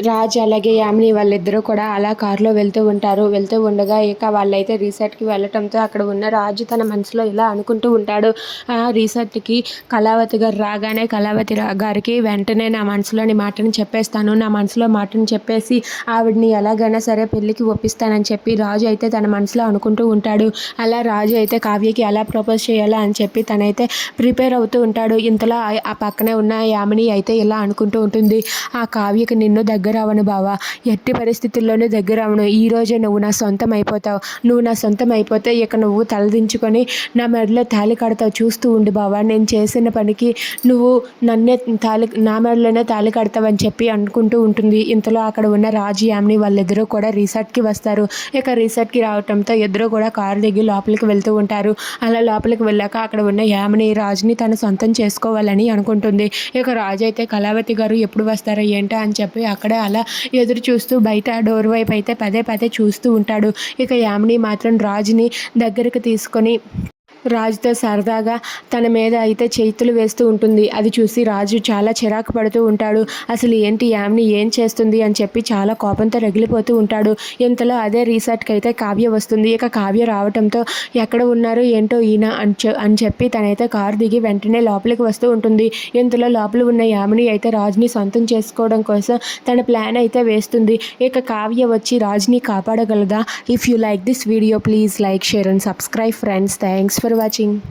రాజ్ అలాగే యామిని వాళ్ళిద్దరూ కూడా అలా కారులో వెళ్తూ ఉంటారు. వెళ్తూ ఉండగా ఇక వాళ్ళైతే రీసెర్ట్కి వెళ్ళటంతో అక్కడ ఉన్న రాజు తన మనసులో ఇలా అనుకుంటూ ఉంటాడు. ఆ రీసెట్కి కళావతి గారు రాగానే కళావతి గారికి వెంటనే నా మనసులోని మాటని చెప్పేస్తాను. నా మనసులో మాటని చెప్పేసి ఆవిడని ఎలాగైనా సరే పెళ్ళికి ఒప్పిస్తానని చెప్పి రాజు అయితే తన మనసులో అనుకుంటూ ఉంటాడు. అలా రాజు అయితే కావ్యకి ఎలా ప్రపోజ్ చేయాలా అని చెప్పి తనైతే ప్రిపేర్ అవుతూ ఉంటాడు. ఇంతలో ఆ- ఆ పక్కనే ఉన్న యామిని అయితే ఇలా అనుకుంటూ ఉంటుంది. ఆ కావ్యకి నిన్ను దగ్గర దగ్గర అవను బావా. ఎట్టి పరిస్థితుల్లోనూ దగ్గర అవను ఈ రోజే నువ్వు నా సొంతం అయిపోతావు నువ్వు నా సొంతం అయిపోతే ఇక నువ్వు తలదించుకొని నా మెడలో తాళి కడతావు. చూస్తూ ఉండు బావా. నేను చేసిన పనికి నువ్వు నన్నే తాళి నా మెడలోనే తాళి కడతావని చెప్పి అనుకుంటూ ఉంటుంది. ఇంతలో అక్కడ ఉన్న రాజు యామిని వాళ్ళిద్దరూ కూడా రిసార్ట్కి వస్తారు. ఇక రిసార్ట్కి రావటంతో ఇద్దరు కూడా కారు దిగి లోపలికి వెళ్తూ ఉంటారు. అలా లోపలికి వెళ్ళాక అక్కడ ఉన్న యామిని రాజుని తన సొంతం చేసుకోవాలని అనుకుంటుంది. ఇక రాజు అయితే కళావతి గారు ఎప్పుడు వస్తారో ఏంటో అని చెప్పి అక్కడ అలా ఎదురు చూస్తూ బయట డోర్ వైపు అయితే పదే పదే చూస్తూ ఉంటాడు. ఇక యామిని మాత్రం రాజుని దగ్గరకు తీసుకొని రాజుతో సరదాగా తన మీద అయితే చేతులు వేస్తూ ఉంటుంది. అది చూసి రాజు చాలా చిరాకు పడుతూ ఉంటాడు. అసలు ఏంటి యామిని ఏం చేస్తుంది అని చెప్పి చాలా కోపంతో రగిలిపోతూ ఉంటాడు. ఇంతలో అదే రీసెర్ట్కి అయితే కావ్య వస్తుంది. ఇక కావ్య రావటంతో ఎక్కడ ఉన్నారు ఏంటో ఈయన అని అని చెప్పి తనైతే కారు దిగి వెంటనే లోపలికి వస్తూ ఉంటుంది. ఇంతలో లోపల ఉన్న యామిని అయితే రాజుని సొంతం చేసుకోవడం కోసం తన ప్లాన్ అయితే వేస్తుంది. ఇక కావ్య వచ్చి రాజుని కాపాడగలదా? If you like this video please like share and subscribe friends thanks for watching.